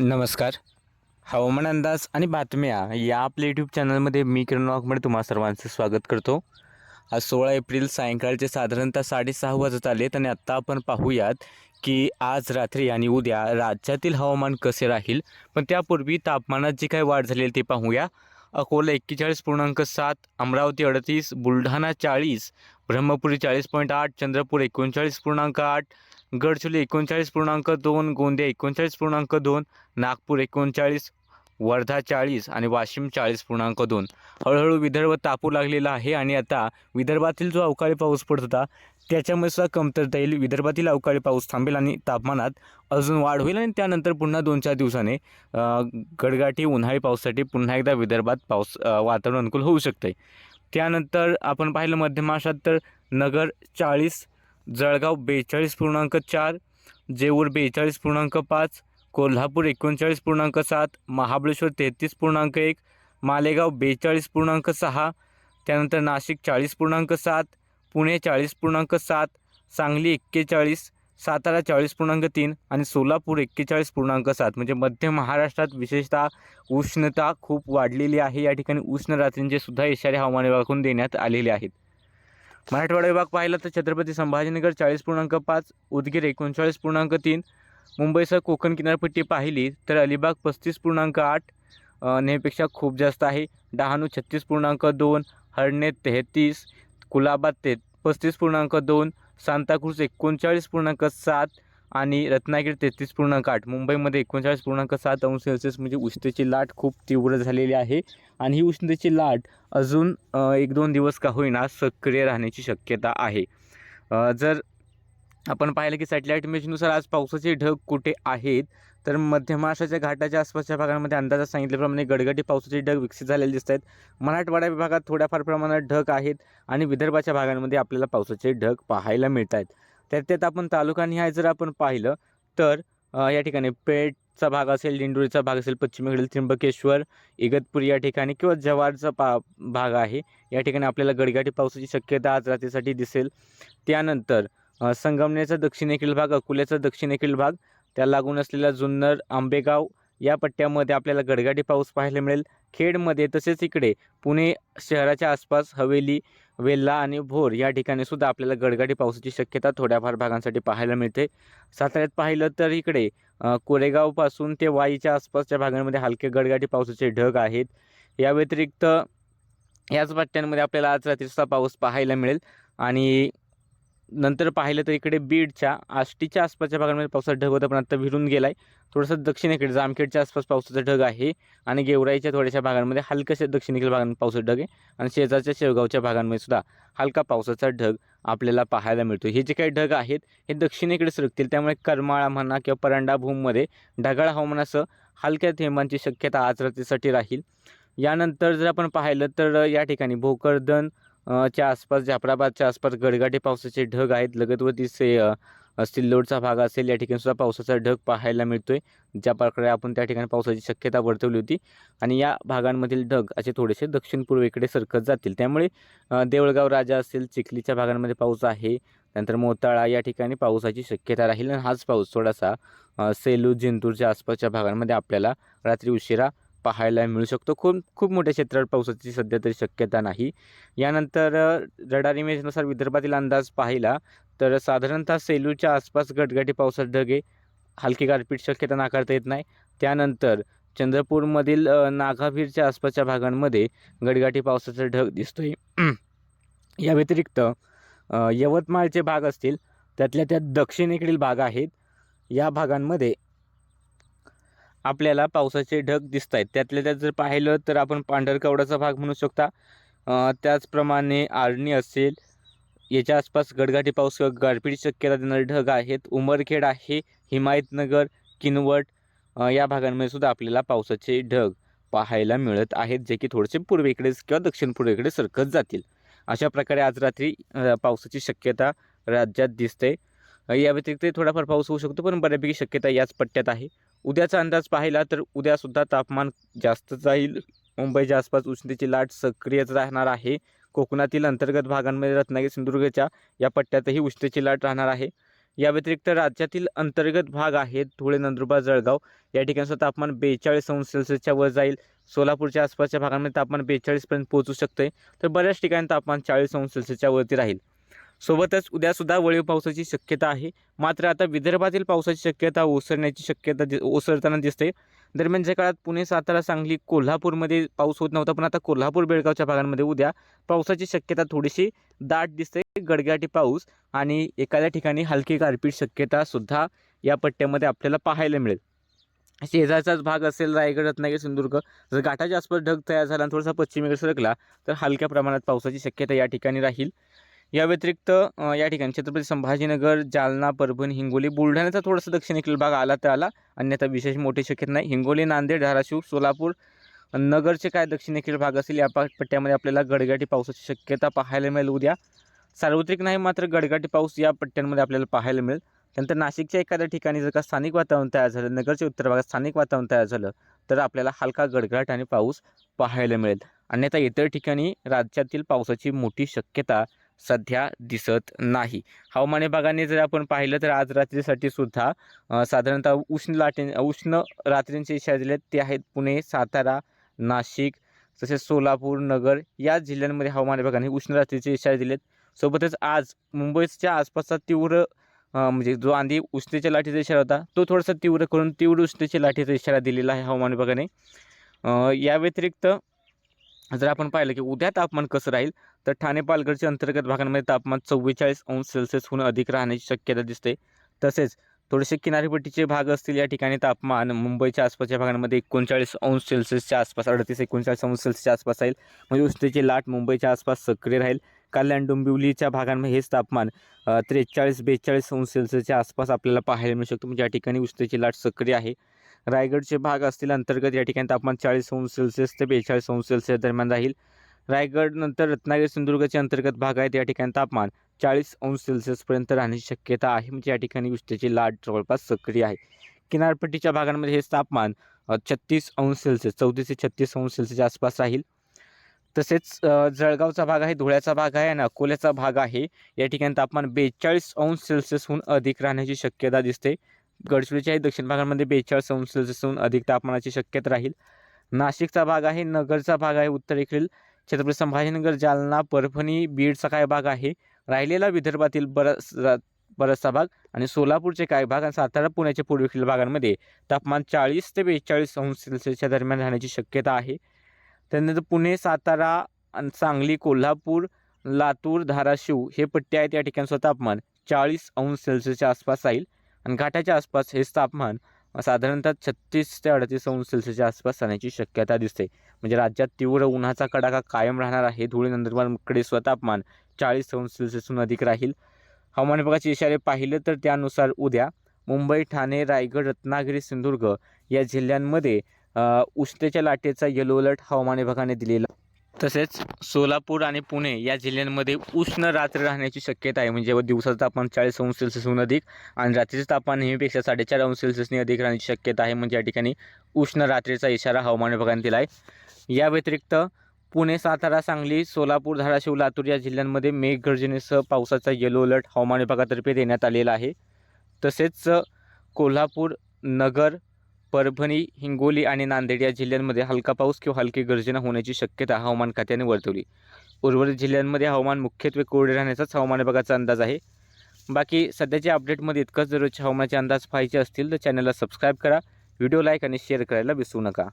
नमस्कार. हवामान अंदाज आणि बातम्या या आपल्या यूट्यूब चॅनलमध्ये मी किरण वाघमडे तुम्हा सर्वांचं स्वागत करतो. आज सोळा एप्रिल सायंकाळचे साधारणतः साडेसहा वाजत आलेत आणि आत्ता आपण पाहूयात की आज रात्री आणि उद्या राज्यातील हवामान कसे राहील? पण त्यापूर्वी तापमानात जी काही वाढ झालेली ते पाहूया. अकोला एक्केचाळीस पूर्णांक सात अमरावती अडतीस बुलढाणा चाळीस ब्रह्मपुरी चाळीस पॉईंट आठ चंद्रपूर एकोणचाळीस पूर्णांक आठ गडचिरोली एकोणचाळीस पूर्णांक दोन गोंदिया एकोणचाळीस पूर्णांक दोन नागपूर एकोणचाळीस वर्धा चाळीस आणि वाशिम चाळीस पूर्णांक दोन. हळूहळू विदर्भ तापू लागलेला आहे आणि आता विदर्भातील जो अवकाळी पाऊस पडत होता त्याच्यामुळे सुद्धा कमतरता येईल. विदर्भातील अवकाळी पाऊस थांबेल आणि तापमानात अजून वाढ होईल आणि त्यानंतर पुन्हा दोन चार दिवसाने गडगाठी उन्हाळी पावसासाठी पुन्हा एकदा विदर्भात पाऊस वातावरण अनुकूल होऊ शकते त्यानंतर आपण पाहिलं मध्य महाराष्ट्रात तर नगर चाळीस जळगाव बेचाळीस पूर्णांक चार जेऊर बेचाळीस पूर्णांक पाच कोल्हापूर एकोणचाळीस पूर्णांक सात महाबळेश्वर तेहतीस पूर्णांक एक मालेगाव बेचाळीस पूर्णांक सहा त्यानंतर नाशिक चाळीस पूर्णांक सात पुणे चाळीस पूर्णांक सात सांगली एक्केचाळीस सातारा चाळीस पूर्णांक तीन आणि सोलापूर एक्केचाळीस पूर्णांक सात. म्हणजे मध्य महाराष्ट्रात विशेषतः उष्णता खूप वाढलेली आहे. या ठिकाणी उष्ण रात्रींचे सुद्धा इशारे हवामान विभागाकडून देण्यात आलेले आहेत. मराठवाडा विभाग पाहिला तर छत्रपती संभाजीनगर चाळीस पूर्णांक पाच उदगीर एकोणचाळीस पूर्णांक तीन मुंबईसह कोकण किनारपट्टी पाहिली तर अलिबाग पस्तीस पूर्णांक आठ नेहमीपेक्षा खूप जास्त आहे. डहाणू छत्तीस पूर्णांक दोन हरणे तेहतीस कुलाबा ते पस्तीस पूर्णांक दोन सांताक्रूज एकोणचाळीस पूर्णांक सात आणि रत्नागिरी तेहतीस पूर्णांक आठ मुंबईमध्ये एकोणचाळीस पूर्णांक सात अंश सेल्सिअस म्हणजे उष्णतेची लाट खूप तीव्र झालेली आहे. आणि ही उष्णतेची लाट अजून एक दोन दिवस का होईना सक्रिय राहण्याची शक्यता आहे. जर आपण पाहिलं की सॅटेलाईट इमेजनुसार आज पावसाचे ढग कुठे आहेत तर मध्य महाराष्ट्राच्या घाटाच्या आसपासच्या भागांमध्ये अंदाजात सांगितल्याप्रमाणे गडगडी पावसाचे ढग विकसित झालेले दिसत आहेत. मराठवाडा विभागात थोड्याफार प्रमाणात ढग आहेत आणि विदर्भाच्या भागांमध्ये आपल्याला पावसाचे ढग पाहायला मिळत आहेत. त्यात त्यात आपण तालुकानिहाय जर आपण पाहिलं तर या ठिकाणी पेठचा भाग असेल दिंडोरीचा भाग असेल पश्चिमेकडील त्र्यंबकेश्वर इगतपुरी या ठिकाणी किंवा जव्हारचा पा भाग आहे. या ठिकाणी आपल्याला गडगाटी पावसाची शक्यता आज रात्रीसाठी दिसेल. त्यानंतर संगमनेरचा दक्षिणेकडील भाग अकोल्याचा दक्षिणेकडील भाग त्या लागून असलेला जुन्नर आंबेगाव या पट्ट्यामध्ये आपल्याला गडगाटी पाऊस पाहायला मिळेल. खेडमध्ये तसेच इकडे पुणे शहराच्या आसपास हवेली वेल्ला आणि भोर या ठिकाणी सुद्धा आपल्याला गडगाडी पावसाची शक्यता थोड्याफार भागांसाठी पाहायला मिळते. साताऱ्यात पाहिलं तर इकडे कोरेगावपासून ते वाईच्या आसपासच्या भागांमध्ये हलके गडगाटी पावसाचे ढग आहेत. या व्यतिरिक्त याच पट्ट्यांमध्ये आपल्याला आज रात्रीचा पाऊस पाहायला मिळेल. आणि नंतर पाहिलं तर इकडे बीडच्या आष्टीच्या आसपासच्या भागांमध्ये पावसाचा ढग होता पण आता विरून गेला आहे थोडंसं दक्षिणेकडे जामखेडच्या आसपास पावसाचा ढग आहे आणि गेवराईच्या थोड्याशा भागांमध्ये हलक्याशा दक्षिणेकडील भागांमध्ये पावसाचा ढग आहे आणि शेजारच्या शेवगावच्या भागांमध्ये सुद्धा हलका पावसाचा ढग आपल्याला पाहायला मिळतो हे जे काही ढग आहेत हे दक्षिणेकडे सरकतील त्यामुळे करमाळा म्हणा किंवा परांडा भूममध्ये ढगाळ हवामानासह हलक्या थेंबांची शक्यता आज रात्रीसाठी राहील. यानंतर जर आपण पाहिलं तर या ठिकाणी भोकरदन च्या आसपास जाफराबादच्या आसपास गडगाटे पावसाचे ढग आहेत. लगतवरती से अ, सिल्लोडचा भाग असेल या ठिकाणी सुद्धा पावसाचा ढग पाहायला मिळतो आहे ज्या प्रकारे आपण त्या ठिकाणी पावसाची शक्यता वर्तवली होती. आणि या भागांमधील ढग असे थोडेसे दक्षिण पूर्वेकडे सरकत जातील. त्यामुळे देवळगाव राजा असेल चिखलीच्या भागांमध्ये पाऊस आहे. त्यानंतर मोताळा या ठिकाणी पावसाची शक्यता राहील. आणि हाच पाऊस थोडासा सेलू जिंतूरच्या आसपासच्या भागांमध्ये आपल्याला रात्री उशिरा पाहायला मिळू शकतो. खूप खूप मोठ्या क्षेत्रावर पावसाची सध्या तरी शक्यता नाही. यानंतर रडार इमेजनुसार विदर्भातील अंदाज पाहिला तर साधारणतः सेलूच्या आसपास गटगटी पावसात ढगे हलकी गारपीट शक्यता नाकारता येत नाही. त्यानंतर चंद्रपूरमधील नागाभीरच्या आसपासच्या भागांमध्ये गडगाटी पावसाचा ढग दिसतोय. या व्यतिरिक्त यवतमाळचे भाग असतील त्यातल्या त्यात दक्षिणेकडील भाग आहेत. या भागांमध्ये आपल्याला पावसाचे ढग दिसत आहेत त्यातल्या त्यात जर पाहिलं तर आपण पांढरकवडाचा भाग म्हणू शकता. त्याचप्रमाणे आर्णी असेल याच्या आसपास गडगाटी पाऊस किंवा गारपीट शक्यता देणारे ढग आहेत. उमरखेड आहे हिमायतनगर किनवट या भागांमध्ये सुद्धा आपल्याला पावसाचे ढग पाहायला मिळत आहेत जे की थोडेसे पूर्वेकडेच किंवा दक्षिण पूर्वेकडे सरकत जातील. अशा प्रकारे आज रात्री पावसाची शक्यता राज्यात दिसते. या व्यतिरिक्त थोडाफार पाऊस होऊ शकतो पण बऱ्यापैकी शक्यता याच पट्ट्यात आहे. उद्याचा अंदाज पाहिला तर उद्यासुद्धा तापमान जास्त जाईल. मुंबईच्या आसपास उष्णतेची लाट सक्रियच राहणार आहे. कोकणातील अंतर्गत भागांमध्ये रत्नागिरी सिंधुदुर्गच्या या पट्ट्यातही उष्णतेची लाट राहणार आहे. या व्यतिरिक्त राज्यातील अंतर्गत भाग आहेत धुळे नंदुरबार जळगाव. या ठिकाणचं तापमान बेचाळीस अंश सेल्सिअसच्या वर जाईल. सोलापूरच्या आसपासच्या भागांमध्ये तापमान बेचाळीसपर्यंत पोहोचू शकते तर बऱ्याच ठिकाणी तापमान चाळीस अंश सेल्सिअसच्या वरती राहील. सोबतच उद्यासुद्धा वळीव पावसाची शक्यता आहे. मात्र आता विदर्भातील पावसाची शक्यता ओसरण्याची शक्यता दि ओसरताना दिसते. दरम्यानच्या काळात पुणे सातारा सांगली कोल्हापूरमध्ये पाऊस होत नव्हता पण आता कोल्हापूर बेळगावच्या भागांमध्ये उद्या पावसाची शक्यता थोडीशी दाट दिसते. गडगाटी पाऊस आणि एखाद्या ठिकाणी हलकी गारपीट शक्यतासुद्धा या पट्ट्यामध्ये आपल्याला पाहायला मिळेल. शेजारचाच भाग असेल रायगड रत्नागिरी सिंधुदुर्ग जर घाटाच्या आसपास ढग तयार झाला आणि थोडासा पश्चिमेकडे सरकला तर हलक्या प्रमाणात पावसाची शक्यता या ठिकाणी राहील. या व्यतिरिक्त या ठिकाणी छत्रपती संभाजीनगर जालना परभणी हिंगोली बुलढाण्याचा थोडासा दक्षिणेकडील भाग आला तर आला. अन्यथा विशेष मोठी शक्यता नाही. हिंगोली नांदेड धाराशिव सोलापूर नगरचे काय दक्षिणेकडील भाग असेल या पा- पट्ट्यामध्ये आपल्याला गडगाटी पावसाची शक्यता पाहायला मिळेल. उद्या सार्वत्रिक नाही मात्र गडगाटी पाऊस या पट्ट्यांमध्ये आपल्याला पाहायला मिळेल. त्यानंतर नाशिकच्या एखाद्या ठिकाणी जर का स्थानिक वातावरण तयार झालं नगरच्या उत्तर भागात स्थानिक वातावरण तयार झालं तर आपल्याला हलका गडगडाट आणि पाऊस पाहायला मिळेल. अन्यथा इतर ठिकाणी राज्यातील पावसाची मोठी शक्यता सध्या दिसत नाही. हवामान विभागाने जर आपण पाहिलं तर आज रात्रीसाठी सुद्धा साधारणतः उष्ण लाटे उष्ण रात्रींचे इशारे दिले ते आहेत पुणे सातारा नाशिक तसेच सोलापूर नगर या जिल्ह्यांमध्ये हवामान विभागाने उष्ण रात्रीचे इशारे दिलेत. सोबतच आज मुंबईच्या आसपासचा तीव्र म्हणजे जो आधी उष्णतेच्या लाटेचा इशारा होता तो थोडासा तीव्र करून तीव्र उष्णतेच्या लाटेचा इशारा दिलेला आहे हवामान विभागाने. या व्यतिरिक्त जर आपण पाहिलं की उद्या तापमान कसं राहील तर ठाणे पालघरच्या अंतर्गत भागांमध्ये तापमान चव्वेचाळीस अंश सेल्सिअसहून अधिक राहण्याची शक्यता दिसते. तसेच थोडेसे किनारपट्टीचे भाग असतील या ठिकाणी तापमान मुंबईच्या आसपासच्या भागांमध्ये एकोणचाळीस अंश सेल्सिअसच्या आसपास अडतीस एकोणचाळीस अंश सेल्सिअसच्या आसपास राहील. म्हणजे उष्णतेची लाट मुंबईच्या आसपास सक्रिय राहील. कल्याण डोंबिवलीच्या भागांमध्ये हेच तापमान त्रेचाळीस बेचाळीस अंश सेल्सिअसच्या आसपास आपल्याला पाहायला मिळू शकतो. म्हणजे या ठिकाणी उष्णतेची लाट सक्रिय आहे. रायगडचे भाग असतील अंतर्गत या ठिकाणी तापमान चाळीस अंश सेल्सिअस ते बेचाळीस अंश सेल्सिअस दरम्यान राहील. रायगड नंतर रत्नागिरी सिंधुदुर्गचे अंतर्गत भाग आहेत. या ठिकाणी तापमान चाळीस अंश सेल्सिअसपर्यंत राहण्याची शक्यता आहे. म्हणजे या ठिकाणी उष्णतेची लाट जवळपास सक्रिय आहे. किनारपट्टीच्या भागांमध्ये हेच तापमान छत्तीस अंश सेल्सिअस चौतीस ते छत्तीस अंश सेल्सिअसच्या आसपास राहील. तसेच जळगावचा भाग आहे धुळ्याचा भाग आहे आणि अकोल्याचा भाग आहे. या ठिकाणी तापमान बेचाळीस अंश सेल्सिअसहून अधिक राहण्याची शक्यता दिसते. गडचिरोलीच्याही दक्षिण भागांमध्ये बेचाळीस अंश सेल्सिअसहून अधिक तापमानाची शक्यता राहील. नाशिकचा भाग आहे नगरचा भाग आहे उत्तरेकडील छत्रपती संभाजीनगर जालना परभणी बीडचा काय भाग आहे? राहिलेला विदर्भातील बराच बराचसा भाग आणि सोलापूरचे काही भाग आणि सातारा पुण्याच्या पूर्वेकडील भागांमध्ये तापमान चाळीस ते बेचाळीस अंश सेल्सिअसच्या दरम्यान राहण्याची शक्यता आहे. त्यानंतर पुणे सातारा आणि सांगली कोल्हापूर लातूर धाराशिव हे पट्टे आहेत या ठिकाणचं तापमान. चाळीस अंश सेल्सिअसच्या आसपास राहील आणि घाटाच्या आसपास हेच तापमान साधारणतः छत्तीस ते अडतीस अंश सेल्सिअसच्या आसपास राहण्याची शक्यता दिसते. म्हणजे राज्यात तीव्र उन्हाचा कडाका कायम राहणार आहे. धुळे नंदुरबारकडे स्वतापमान चाळीस अंश सेल्सिअसहून अधिक राहील. हवामान विभागाचे इशारे पाहिले तर त्यानुसार उद्या मुंबई ठाणे रायगड रत्नागिरी सिंधुदुर्ग या जिल्ह्यांमध्ये उष्णतेच्या लाटेचा येलो अलर्ट हवामान विभागाने दिलेला तसेच सोलापूर आणि पुणे या जिल्ह्यांमध्ये उष्ण रात्र राहण्याची शक्यता आहे. म्हणजे व दिवसाचं तापमान चाळीस अंश सेल्सिअसहून अधिक आणि रात्रीचं तापमान नेहमीपेक्षा साडेचार अंश सेल्सिअसने अधिक राहण्याची शक्यता आहे. म्हणजे या ठिकाणी उष्ण रात्रीचा इशारा हवामान विभागाने दिला आहे या व्यतिरिक्त पुणे सातारा सांगली सोलापूर धाराशिव लातूर या जिल्ह्यांमध्ये मेघगर्जनेसह पावसाचा येलो अलर्ट हवामान विभागातर्फे देण्यात आलेला आहे. तसेच कोल्हापूर नगर परभणी हिंगोली आणि नांदेड या जिल्ह्यांमध्ये हलका पाऊस किंवा हलकी गर्जना होण्याची शक्यता हवामान खात्याने वर्तवली. उर्वरित जिल्ह्यांमध्ये हवामान मुख्यत्वे कोरडे राहण्याचाच हवामान विभागाचा अंदाज आहे. बाकी सध्याच्या अपडेटमध्ये इतकंच. दररोजच्या हवामानाचे अंदाज पाहिजे असतील तर चॅनलला सबस्क्राईब करा व्हिडिओ लाईक आणि शेअर करायला विसरू नका.